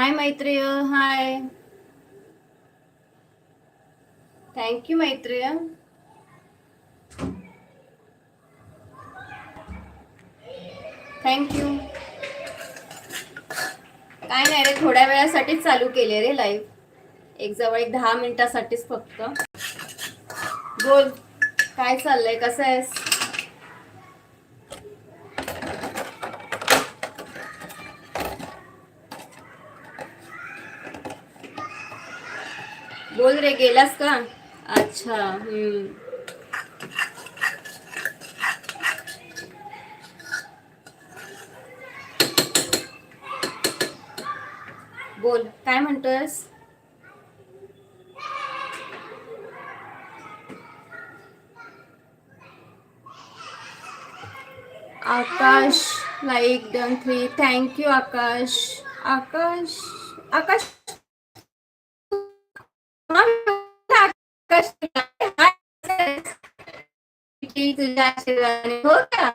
Hi Maitreya hi thank you Maitreya thank you काय नाही रे थोड्या वेळासाठीच चालू केले रे लाईव्ह एक जवळ एक दहा मिनिटासाठीच फक्त. बोल काय चाललंय? कसं आहेस? बोल रे गेलास का? अच्छा हम्म. बोल काय म्हणतोयस? Akash like done three thank you Akash. Akash Akash. की तुझ्या आशीर्वादाने हो का?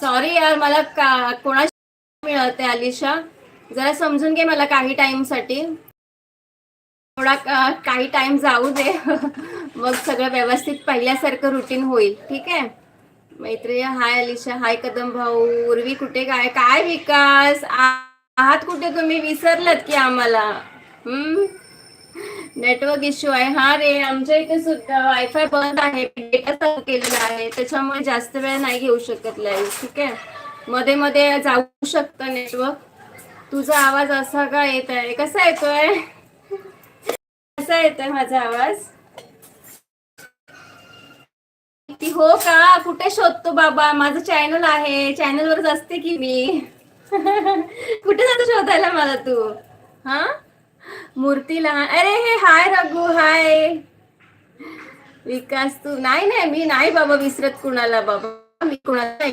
सॉरी यार मला का कोणाशी मिळते अलिशा? जरा समजून घे मला काही टाइमसाठी. थोडा काही टाइम जाऊ दे. मग सगळं व्यवस्थित पहिल्यासारखं रुटीन होईल. ठीक आहे? मैत्रिय हाय अलिशा. हाय कदम भाऊ. उर्वी कुठे काय काय विकास? आहात कुठे तुम्ही? विसरलात की आम्हाला? हम्म? नेटवर्क इश्यू आहे. हा रे आमच्या इथे सुद्धा वायफाय बंद आहे. डेटा चालू केलेला आहे. त्याच्यामुळे जास्त वेळ नाही घेऊ शकत लाईव्ह ठीक आहे? मध्ये मध्ये जाऊ शकतं नेटवर्क तुझा आवाज असा का येत आहे कसा येतोय? कसा येतोय माझा आवाज? ती हो का? कुठे शोधतो बाबा? माझं चॅनल आहे. चॅनल वरच असते की मी? कुठे जातो शोधायला मला तू? हा? मूर्ती लहान अरे हे हाय रघु हाय. विकास तू नाही नाही मी नाही बाबा विसरत कुणाला बाबा. मी कुणाला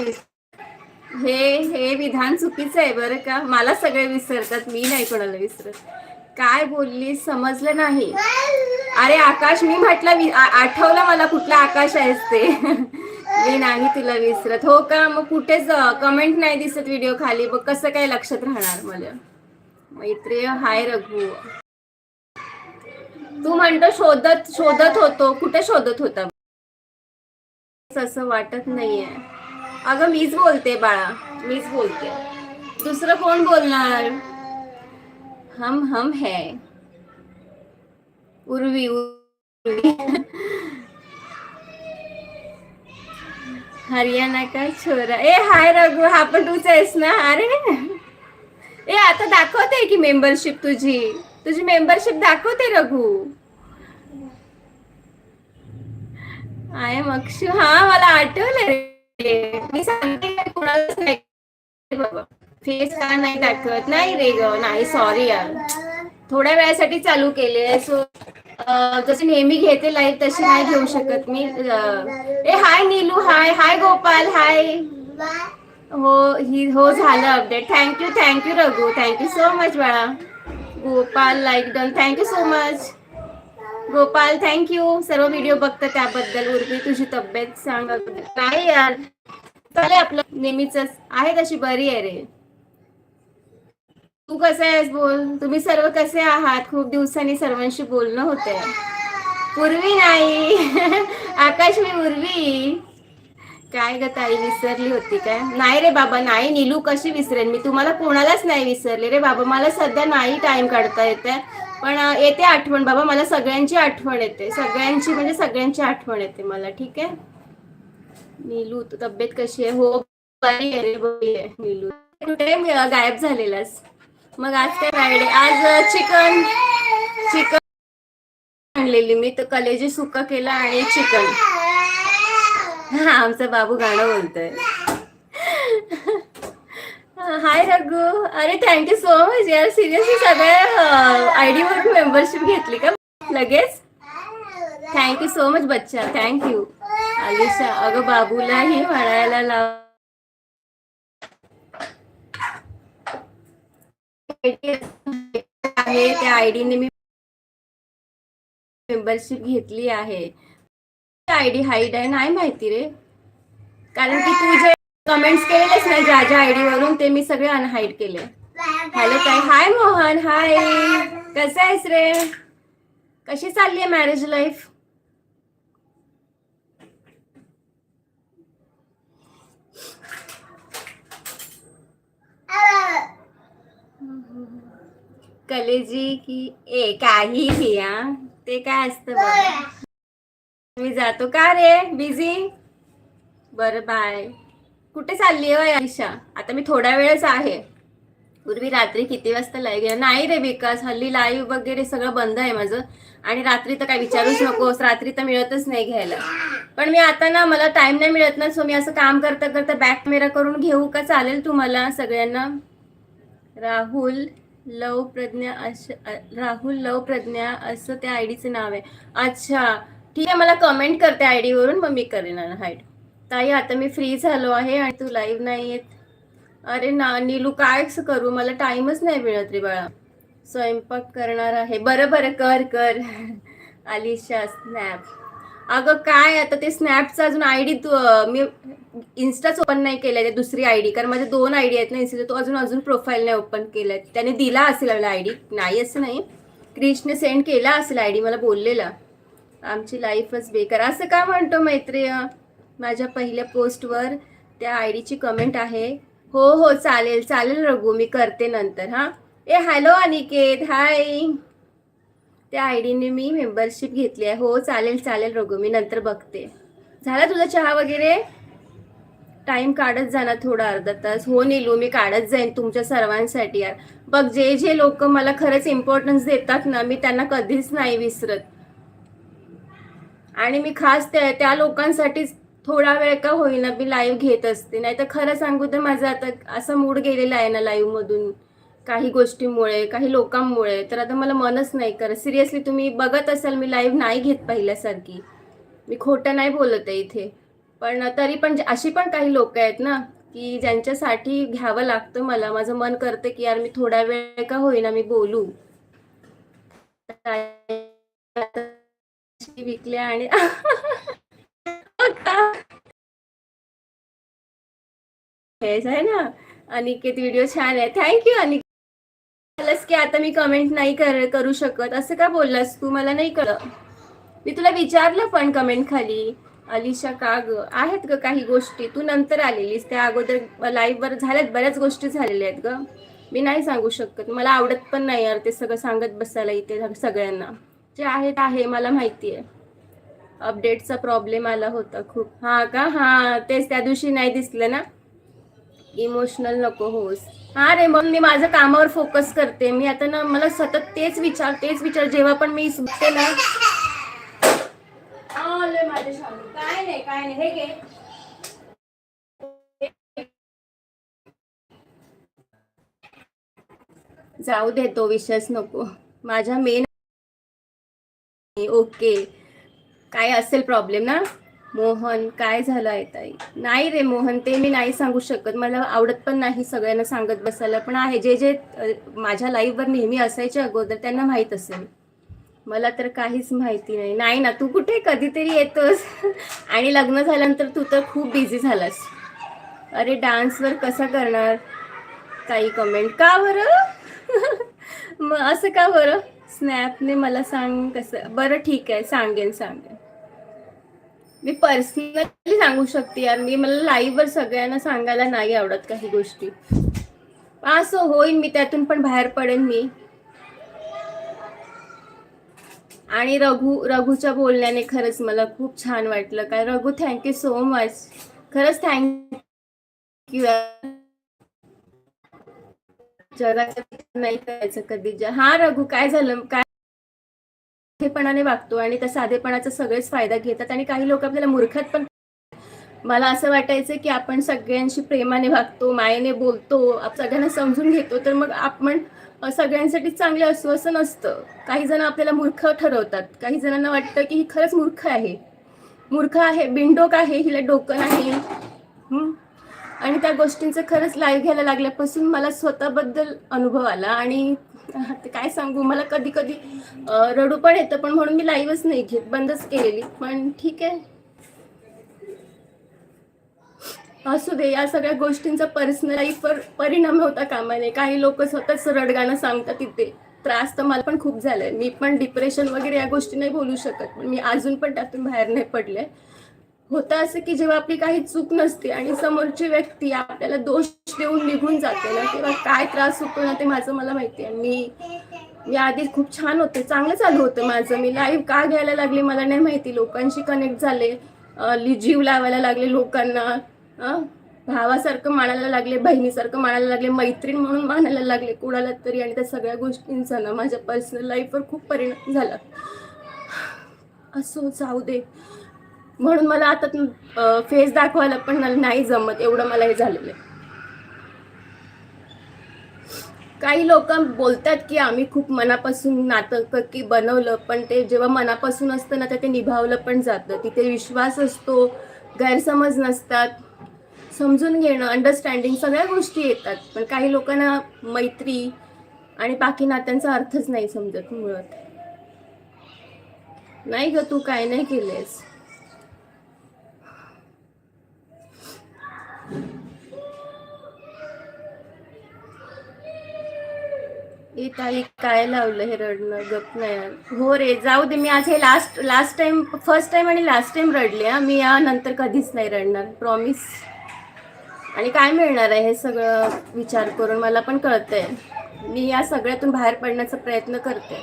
हे हे विधान चुकीचं आहे बरं का? मला सगळे विसरतात मी नाही कोणाला विसरत. काय बोलली? समजलं नाही. अरे आकाश मी म्हटलं आठवलं मला कुठला आकाश आहेस ते. मी नाही तुला विसरत. हो का? मग कुठेच कमेंट नाही दिसत व्हिडिओ खाली. मग कसं काय लक्षात राहणार मला. मैत्रेय हाय रघु. तू म्हणतो शोधत शोधत होतो. कुठे शोधत होता? असं वाटत नाहीये. अगं मीच बोलते बाळा. मीच बोलते. दुसरं कोण बोलणार? हम हम है. उर्वी उर्वी. हरियाणा का छोरा. ए हाय रघु हा पण तूच आहेस ना? अरे! ए आता दाखवते की मेंबरशिप तुझी. तुझी मेंबरशिप दाखवते रघु. I am Akshu. हा मला आठवलं रे. मी सांगते कुणालाच नाही. बाबा फेस का नाही दाखवत. नाही रे ग नाही सॉरी यार. थोड्या वेळासाठी चालू केले सो जशी नेहमी घेते लाईव्ह तशी नाही घेऊ शकत मी. ए हाय नीलू हाय हाय गोपाल. हाय हो ही हो झालं update thank you thank you Raghu. Thank you so much बाळा. Gopal like done thank you so much Gopal thank you सर्व व्हिडिओ बघता त्याबद्दल. उर्वी तुझी तब्येत सांग. काय यार. चालेल आपलं. नेहमीच आहे तशी बरी आहे रे. तू कसं आहेस बोल. तुम्ही सर्व कसे आहात? खूप दिवसांनी सर्वांशी बोलणं होतंय. पूर्वी नाही. आकाश मी उर्वी. काय ग ताई विसरली होती काय? नाही रे बाबा नाही निलू कशी विसरेन? मी तुम्हाला कोणालाच नाही विसरले रे बाबा. मला सध्या नाही टाइम काढता येते. पण येते आठवण बाबा. मला सगळ्यांची आठवण येते. सगळ्यांची म्हणजे सगळ्यांची आठवण येते मला ठीक आहे? निलू तू तब्येत कशी आहे? हो बरी आहे रे बरी आहे. निलू कुठे गायब झालेलास. मग आज काय फ्रायडे आज चिकन चिकन आणलेली. मी तर कलेजी सुका केला आणि चिकन. हा आमचा बाबू गाणं बोलतोय. हाय रघु. अरे थँक्यू सो मच यार सिरियसली सगळ्या आयडी वर मेंबरशिप घेतली का? लगेच? थँक्यू सो मच बच्चा. थँक्यू अलिशा अगं बाबूलाही म्हणायला लाव. आहे त्या आयडीने मी मेंबरशिप घेतली आहे. आयडी हाईड आहे, नाही माहिती रे. कारण की तू जे कमेंट्स केलेलेच नाही ज्या ज्या आयडी वरून, ते मी सगळे अनहाईड केले. हॅलो ताई हाय मोहन. हाय कसं आहेस रे? कशी चालली आहे मॅरेज लाईफ कलेजी की ए, काही ते काय असतं मी जातो. का रे? बिझी बरं बाय कुठे चालली आहे आयशा? आता मी थोड्या वेळच आहे. पूर्वी रात्री किती वाजता लाईव्ह गेला? नाही रे विकास हल्ली लाईव्ह वगैरे सगळं बंद आहे माझं. आणि रात्री तर काय विचारूच नकोस रात्री तर मिळतच नाही घ्यायला. पण मी आता ना मला टाइम नाही मिळत ना सो मी असं काम करता करता बॅक कॅमेरा करून घेऊ का? चालेल तुम्हाला सगळ्यांना? राहुल लव प्रज्ञा अश राहुल लव प्रज्ञा असं त्या आयडीचं नाव आहे. अच्छा ठीक आहे मला कमेंट करते आयडी वरून मग मी करेन हाईट ताई आता मी फ्री झालो आहे आणि तू लाईव्ह नाही येत. अरे ना नीलू काय करू? मला टाइमच नाही मिळत रे बाळा. स्वयंपाक करणार आहे. बरं बरं कर कर. आलिशा स्नॅप अगं काय आता ते स्नॅपचं अजून आय डी तू मी इन्स्टाच ओपन नाही केलं ते दुसरी आय डी कारण माझे दोन आय डी आहेत ना इन्स्टा तो अजून अजून प्रोफाईल नाही ओपन केलाय. त्याने दिला असेल मला आय डी नाही असं नाही. क्रिशने सेंड केला असेल आय डी मला बोललेला. आमची लाईफच बेकार. असं का म्हणतो मैत्रिय? माझ्या पहिल्या पोस्टवर त्या आय डीची कमेंट आहे. हो हो चालेल चालेल रघु मी करते नंतर हां. ए हॅलो अनिकेत. हाय त्या आय डीने मी मेंबरशिप घेतली आहे. हो चालेल चालेल रघु मी नंतर बघते. झाला तुझा चहा वगैरे? टाइम काढत जाणार थोडा अर्धा तास. हो निलू मी काढत जाईन तुमच्या सर्वांसाठी यार. बघ जे जे लोक मला खरंच इम्पॉर्टन्स देतात ना मी त्यांना कधीच नाही विसरत. आणि मी खास त्या त्या लोकांसाठीच थोडा वेळ का होईना मी लाईव्ह घेत असते. नाही तर खरं सांगू तर माझा आता असा मूड गेलेला आहे ना लाईव्ह मधून. काही गोष्टीमुळे काही लोकांमुळे. तर आता मला मनच नाही करत. सिरियसली तुम्ही बघत असाल मी लाईव्ह नाही घेत पहिल्यासारखी. मी खोटं नाही बोलत आहे इथे. पण तरी पण अशी पण काही लोक आहेत ना की ज्यांच्यासाठी घ्यावं लागतं मला. माझं मन करतं की यार मी थोडा वेळ का होईना मी बोलू. विकल्या आणि हेच आहे ना. अनिकेत व्हिडिओ छान आहे. Thank you Aniket. की आता मी कमेंट नाही कर करू शकत. असं का बोललास तू? मला नाही कळलं. मी तुला विचारलं पण कमेंट खाली. अलिशा का ग? आहेत ग काही गोष्टी. तू नंतर आलेलीस. त्या अगोदर लाईव्ह वर झाल्यात. बऱ्याच गोष्टी झालेल्या आहेत ग. मी नाही सांगू शकत. मला आवडत पण नाही यार ते सगळं सांगत बसायला इथे सगळ्यांना. जे आहे ते आहे मला माहिती आहे अपडेटचा प्रॉब्लेम आला होता खूप. हा का? हा तेच त्या दिवशी नाही दिसलं ना? इमोशनल नको होस हा रे मग मी माझं कामावर फोकस करते. मी आता ना मला सतत तेच विचार तेच विचार. जेव्हा पण मी सुटते ना काय नाही काय नाही. हे घे. जाऊ दे तो विषयच नको. माझ्या मेन ओके. काय असेल प्रॉब्लेम ना? मोहन काय झालं आहे ताई? नाही रे मोहन ते मी नाही सांगू शकत. मला आवडत पण नाही सगळ्यांना सांगत बसायला. पण आहे जे जे माझ्या लाईफवर नेहमी असायचे अगोदर त्यांना माहीत असेल. मला तर काहीच माहिती नाही. नाही ना तू कुठे? कधीतरी येतोस. आणि लग्न झाल्यानंतर तू तर खूप बिझी झालास. अरे डान्सवर कसा करणार? काही कमेंट का बरं? मग असं का बरं? स्नॅपने मला सांग कसं बरं ठीक आहे सांगेन सांगेन. मी पर्सनली सांगू शकते यार मी मला लाईव्हवर सगळ्यांना सांगायला नाही आवडत काही गोष्टी. असं होईन मी त्यातून पण बाहेर पडेन मी. आणि रघु रघुच्या बोलण्याने खरंच मला खूप छान वाटलं. काय Raghu thank you so much खरंच थँक्यू जगाचं नाही करायचं कधी. ज- हा रघु काय झालं? काय साधेपणाने वागतो आणि त्या साधेपणाचा सगळेच फायदा घेतात आणि काही लोक आपल्याला मूर्खात पण मला असं वाटायचं की आपण सगळ्यांशी प्रेमाने वागतो मायेने बोलतो आप- सगळ्यांना समजून घेतो तर मग आपण सगळ्यांसाठी चांगले असू असं नसतं. काही जण आपल्याला मूर्ख ठरवतात. काही जणांना वाटतं की ही खरंच मूर्ख आहे. मूर्ख आहे बिनडोक आहे हिला डोकं नाही. आणि त्या गोष्टींचं खरंच लाईव्ह घ्यायला लागल्यापासून मला स्वतःबद्दल अनुभव आला. आणि काय सांगू मला कधी कधी रडू पण येतं पण म्हणून मी लाईव्हच नाही घेत बंदच केलेली. पण ठीक आहे. असू दे या सगळ्या गोष्टींचा पर्सनल लाईफवर परिणाम होता कामा नये काही लोक स्वतःच रडगाणं सांगतात तिथे त्रास तर मला पण खूप झालाय. मी पण डिप्रेशन वगैरे या गोष्टी नाही बोलू शकत. पण मी अजून पण त्यातून बाहेर नाही पडले. होतं असं की जेव्हा आपली काही चूक नसते आणि समोरची व्यक्ती आपल्याला दोष देऊन निघून जाते ना तेव्हा काय त्रास होतो ना ते माझं मला माहिती आहे. मी मी आधी खूप छान होते चांगलं चालू होतं माझं. मी लाईव्ह का घ्यायला लागले मला नाही माहिती. लोकांशी कनेक्ट झाले. जीव लावायला लागले लोकांना. भावासारखं मानायला लागले बहिणीसारखं मानायला लागले मैत्रीण म्हणून मानायला लागले कुणाला तरी. आणि त्या सगळ्या गोष्टींचा ना माझ्या पर्सनल लाईफवर खूप परिणाम झाला. असो जाऊ दे. म्हणून मला आता फेस दाखवायला पण मला नाही जमत एवढं मला हे झालेलं आहे. काही लोक बोलतात की आम्ही खूप मनापासून नातं की बनवलं पण ते जेव्हा मनापासून असतं ना तर ते निभावलं पण जातं. तिथे विश्वास असतो गैरसमज नसतात. समजून घेणं अंडरस्टँडिंग सगळ्या गोष्टी येतात. पण काही लोकांना मैत्री आणि बाकी नात्यांचा अर्थच नाही समजत मुळात. नाही ग तू काय नाही केलेस ए ताई काय लावलं हे रडणं? गप नाही. हो रे जाऊ दे मी आज हे last last time first time आणि लास्ट टाइम रडले हा. मी यानंतर कधीच नाही रडणार प्रॉमिस आणि काय मिळणार आहे हे सगळं विचार करून? मला पण कळतंय. मी या सगळ्यातून बाहेर पडण्याचा प्रयत्न करते.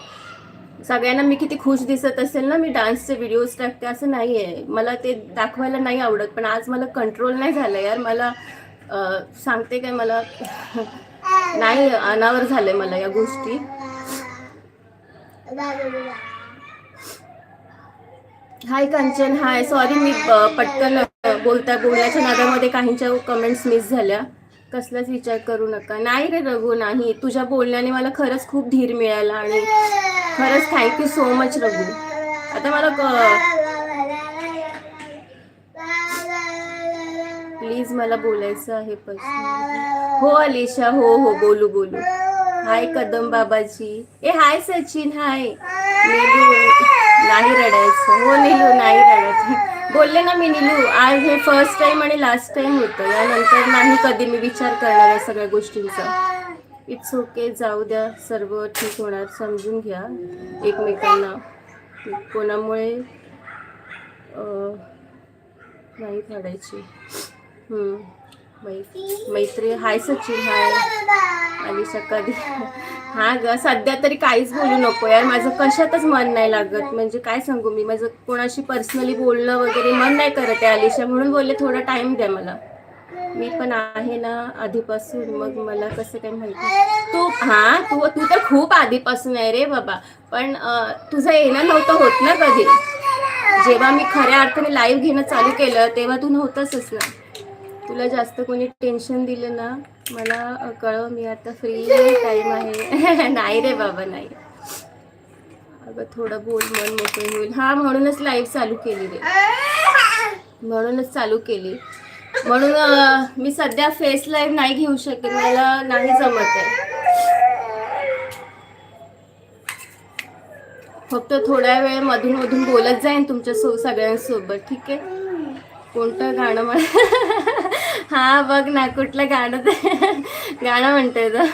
सगळ्यांना मी किती खुश दिसत असेल ना मी डान्सचे व्हिडिओज टाकते असं नाही आहे मला ते दाखवायला नाही आवडत पण आज मला कंट्रोल नाही झालं यार. मला सांगते काय मला? नाही अनावर झालंय मला या गोष्टी. हाय कंचन हाय. सॉरी मी पटकन बोलता बोलण्याच्या नादामध्ये काहींच्या कमेंट्स मिस झाल्या. कसलाच विचार करू नका. नाही रे रघु नाही. तुझ्या बोलण्याने मला खरंच खूप धीर मिळाला आणि खरंच थँक्यू सो मच रघु. आता मला प्लीज मला बोलायचं आहे पर्सनल हो अलिशा हो हो बोलू बोलू. हाय कदम बाबाजी. ए हाय सचिन हाय. नीलू नाही रडायचं. हो नीलू नाही रडायचं. बोलले ना मी नीलू आज हे फर्स्ट टाइम आणि लास्ट टाइम होतं. यानंतर नाही कधी मी विचार करणार या सगळ्या गोष्टींचा. इट्स ओके जाऊ द्या. सर्व ठीक होणार समजून घ्या एकमेकांना. कोणामुळे नाही काढायची. मैत्री. हाय सचिन हाय. अलिशा कधी? हा ग सध्या तरी काहीच बोलू नको यार. माझं कशातच मन नाही लागत. म्हणजे काय सांगू मी? माझं कोणाशी पर्सनली बोलणं वगैरे मन नाही करत आहे अलिशा. म्हणून बोलले थोडा टाइम द्या मला. मी पण आहे ना आधीपासून. मग मला कसं काय माहिती तू हा तू तू तर खूप आधीपासून आहे रे बाबा. पण तुझं येणं नव्हतं होत ना कधी? जेव्हा मी खऱ्या अर्थाने लाईव्ह घेणं चालू केलं तेव्हा तू नव्हतंच ना. तुला जास्त कोणी टेन्शन दिलं ना मला कळव मी आता फ्री टाईम आहे. नाही रे बाबा नाही. अगं थोडं बोल मन मोकळी होईल. हा म्हणूनच लाईव्ह चालू केली रे. म्हणूनच चालू केली. म्हणून मी सध्या फेस लाईव्ह नाही घेऊ शकेन मला नाही जमत आहे. फक्त थोड्या वेळ मधून मधून बोलत जाईन तुमच्या सो सगळ्यांसोबत ठीक आहे? कोणतं गाणं मला हा बघ ना कुठलं गाणं ते. गाणं म्हणते तर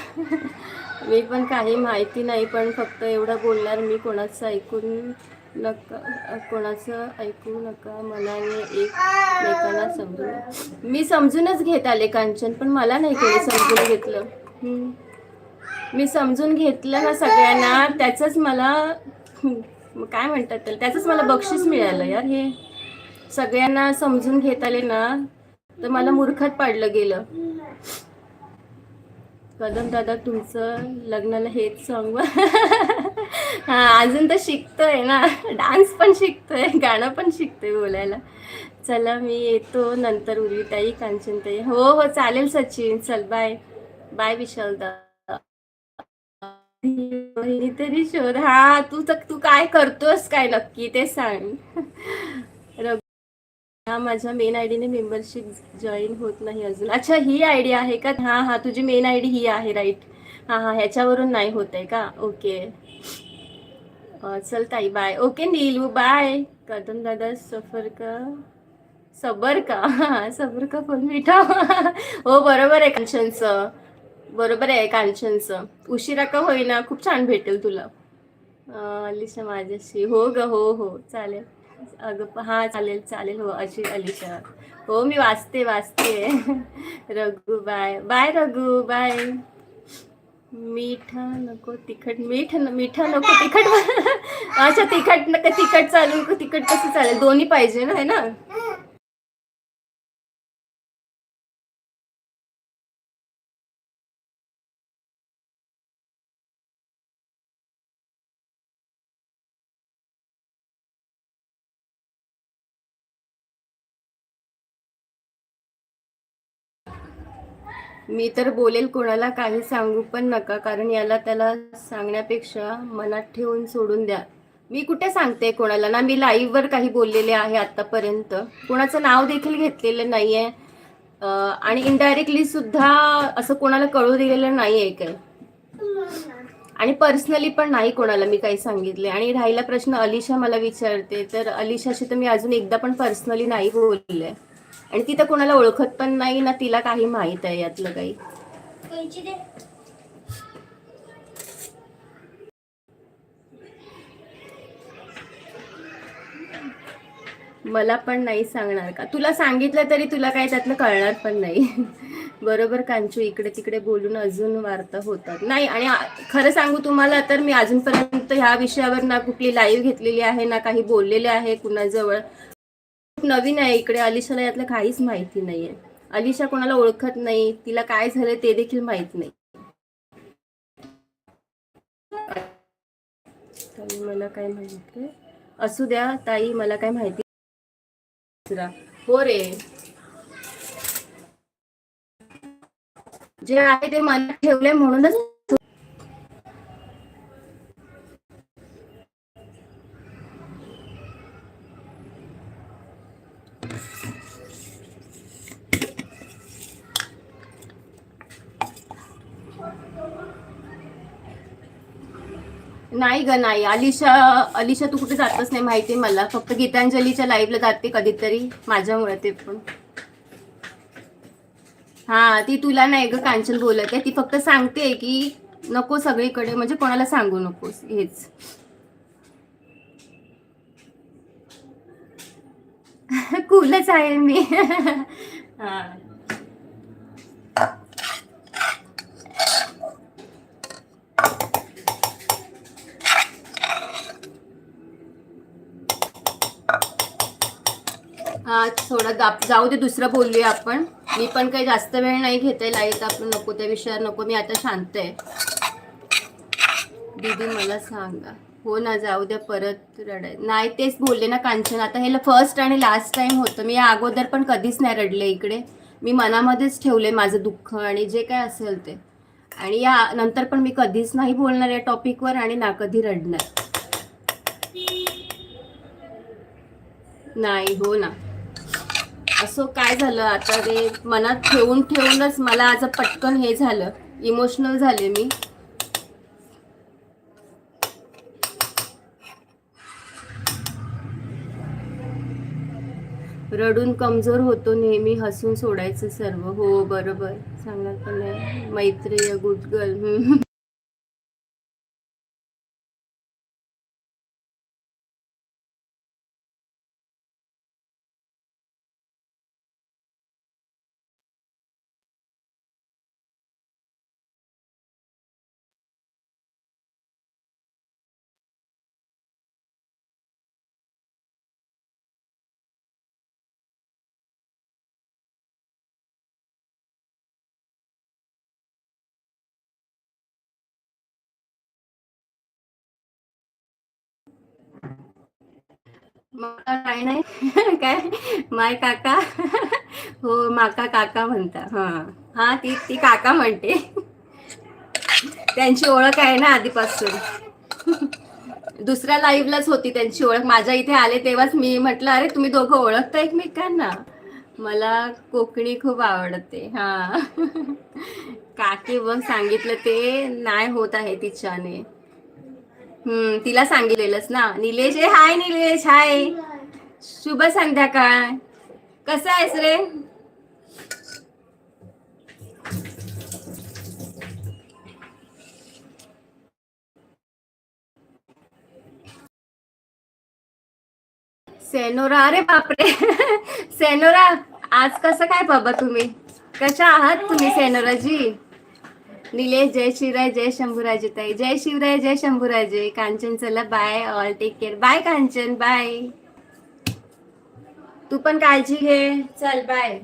मी पण काही माहिती नाही पण फक्त एवढं बोलणार मी कोणाचं ऐकून नका कोणाचं ऐकू नका मनाने एकमेकांना समजून. मी समजूनच घेत आले कांचन पण मला नाही कोणी समजून घेतलं. मी समजून घेतलं ना सगळ्यांना त्याचंच मला काय म्हणतात त्याला त्याचंच मला बक्षीस मिळालं यार हे. सगळ्यांना समजून घेत आले ना तर मला मूर्खात पाडलं गेलं. कदम दादा तुमचं लग्नाला हेच सॉंग हा अजून तर शिकतोय ना. डान्स पण शिकतोय गाणं पण शिकतोय बोलायला. चला मी येतो नंतर उर्वीताई कांचनताई. हो हो चालेल सचिन. चल बाय बाय विशाल दादा तरी शोध. हा तू तर तू काय करतोस काय नक्की ते सांग. हा माझ्या मेन आय डीने मेंबरशिप जॉईन होत नाही अजून. अच्छा ही आय डी आहे का? हा हा तुझी मेन आय डी ही आहे राईट हा हा ह्याच्यावरून नाही होत आहे का? ओके चल ताई bye okay Neelu bye Kadam दादा सफर का सबर का सबर का फुल मिठा. हो बरोबर आहे कांचनचं. बरोबर आहे कांचनचं. उशिरा का होईना? खूप छान भेटेल तुला. अं, अलिशा माझ्याशी. हो ग हो हो. चालेल. अगं हा चालेल चालेल. हो अशी अलिशा. हो मी वाचते वाचते. Raghu bye. Bye Raghu bye. मीठा नको तिखट. मीठ न- मिठा नको तिखट अच्छा तिखट नका तिखट चालू तिखट कसं चालेल? दोन्ही पाहिजे ना है ना? मी तर बोलेल कोणाला काही सांगू पण नका कारण याला त्याला सांगण्यापेक्षा मनात ठेवून सोडून द्या. मी कुठे सांगते कोणाला? ना मी लाईव्हवर वर काही बोललेले आहे आतापर्यंत. कोणाचं नाव देखील घेतलेलं नाही आहे आणि इनडायरेक्टली सुद्धा असं कोणाला कळू दिलेलं नाही आहे काही. आणि पर्सनली पण नाही कोणाला मी काही सांगितले. आणि राहिला प्रश्न अलिशा मला विचारते. तर अलिशाशी तर मी अजून एकदा पण पर्सनली नाही बोलले. आणि ती तर कोणाला ओळखत पण नाही ना तिला काही माहीत आहे यातलं काही. मला पण नाही सांगणार का? तुला सांगितलं तरी तुला काही त्यातलं कळणार पण नाही. बरोबर कांचू इकडे तिकडे बोलून अजून वार्ता होतात. नाही आणि खरं सांगू तुम्हाला तर मी अजूनपर्यंत ह्या विषयावर ना कुठली लाईव्ह घेतलेली आहे ना काही बोललेले आहे कुणाजवळ. नवीन आहे इकडे. अलिशाला यातलं काहीच माहिती नाहीये. अलिशा कोणाला ओळखत नाही. तिला काय झालं ते देखील माहीत नाही. ताई मला काय माहिती असू द्या ताई मला काय माहिती दुसरा. हो रे. जे आहे ते मनात ठेवले म्हणूनच नाही ग नाही. अलिशा अलिशा तू कुठे जातच नाही माहिती आहे मला. फक्त गीतांजलीच्या लाईव्हला जाते कधीतरी माझ्यामुळे ते पण. हा ती तुला नाही ग कांचन बोलत आहे. ती फक्त सांगते की नको सगळीकडे म्हणजे कोणाला सांगू नकोस हेच. कूलच आहे मी. हा. हा थोडा दाप जाऊ दे दुसरं बोलूया आपण. मी पण काही जास्त वेळ नाही घेते लाइट आपण नको त्या विषयावर नको मी आता शांत आहे. दीदी मला सांगा. हो ना जाऊ द्या परत रडाय. नाही तेच बोलले ना कांचन आता हे फर्स्ट आणि लास्ट टाइम होतं. मी या अगोदर पण कधीच नाही रडले इकडे. मी मनामध्येच ठेवले माझं दुःख आणि जे काय असेल ते. आणि या नंतर पण मी कधीच नाही बोलणार या टॉपिकवर आणि ना कधी रडणार. नाही हो ना. असं काय झालं? आता ते मनात ठेवून ठेवूनच मला आज पटकन हे झालं. इमोशनल झाले मी. रडून कमजोर होतो नेहमी हसून सोडायचं सर्व. हो बरोबर. सांगणार पण नाही? मैत्रीय गुड गर्ल माका काय नाही. काय? माय काका. हो माका काका म्हणता हा. हा ती ती काका म्हणते. त्यांची ओळख आहे ना आधीपासून. दुसऱ्या लाईव्हलाच होती त्यांची ओळख. माझ्या इथे आले तेव्हाच मी म्हटलं अरे तुम्ही दोघं ओळखता एकमेकांना? मला कोकणी खूप आवडते. हा. काकी बघ सांगितलं ते नाही होत आहे तिच्याने. हम्म तिला सांगितलेलंच ना. निलेश ए हाय निलेश हाय. शुभ संध्याकाळ. कसं आहेस रे? सेनोरा अरे बापरे. सेनोरा आज कसं काय बाबा तुम्ही? कशा आहात तुम्ही सेनोराजी? निलेश जय शिवराय जय शंभूराजे ताई. जय शिवराय जय शंभूराजे. कांचन चला bye all take care bye Kanchan. Bye तू पण काळजी घे. चल बाय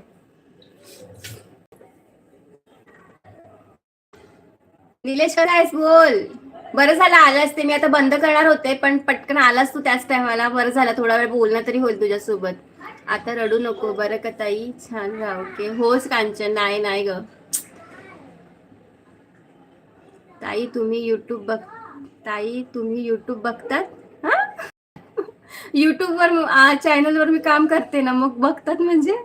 निलेश कसा आहेस? बोल. बरं झालं आलास ते. मी आता बंद करणार होते पण पटकन आलास तू त्याच टायमाला बरं झालं थोडा वेळ बोलणं तरी होईल तुझ्यासोबत. आता रडू नको. बरं का ताई? छान ओके होच कांचन. नाही नाही ग. ताई तुम्ही युट्यूब बघ ताई तुम्ही युट्यूब बघतात? हा? युट्यूबवर चॅनलवर मी काम करते ना मग बघतात म्हणजे?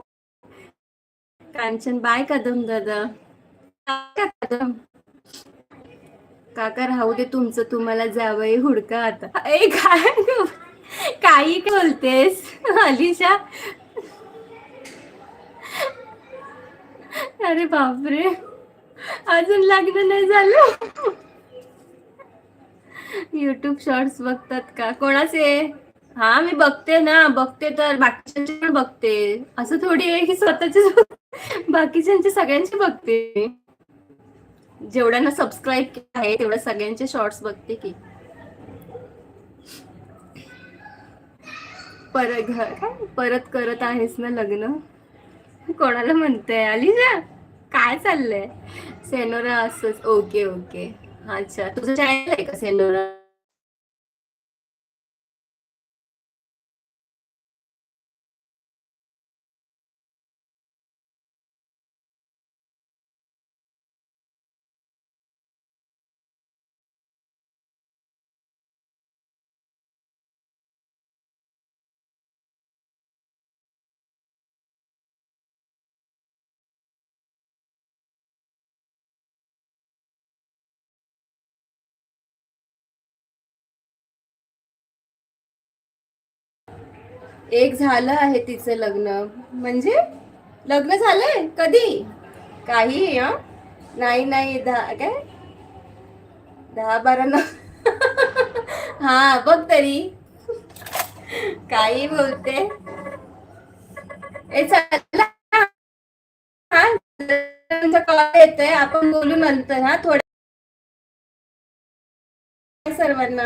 कांचन बाय कदम दादा. कदम. काका राहू दे तुमचं तुम्हाला जावं हुडका आता. ए काय? काही बोलतेस? अलिशा? अरे बापरे. अजून लग्न नाही झालं. युट्यूब शॉर्ट्स बघतात का? कोणाचे? हा मी बघते ना बघते तर बाकीच्यांचे पण बघते. असं थोडी आहे की स्वतःचे बाकीच्यांचे सगळ्यांचे बघते. जेवढ्यांना सबस्क्राईब केलं आहे तेवढ्या सगळ्यांचे शॉर्ट्स बघते की. परत घर काय? परत करत आहेस ना लग्न? कोणाला म्हणते आली जा. काय चाललंय? सेनोरा असंच. ओके ओके अच्छा. तुझं चॅनल आहे का सेनोरा एक झालं आहे तिचं लग्न. म्हणजे लग्न झालंय? कधी? काही हं? नाही नाही दहा काय? दहा बारा न हा बघ तरी. काही बोलते. ए चला. कॉल येतोय. आपण बोलू नंतर हा थोड्या सर्वांना.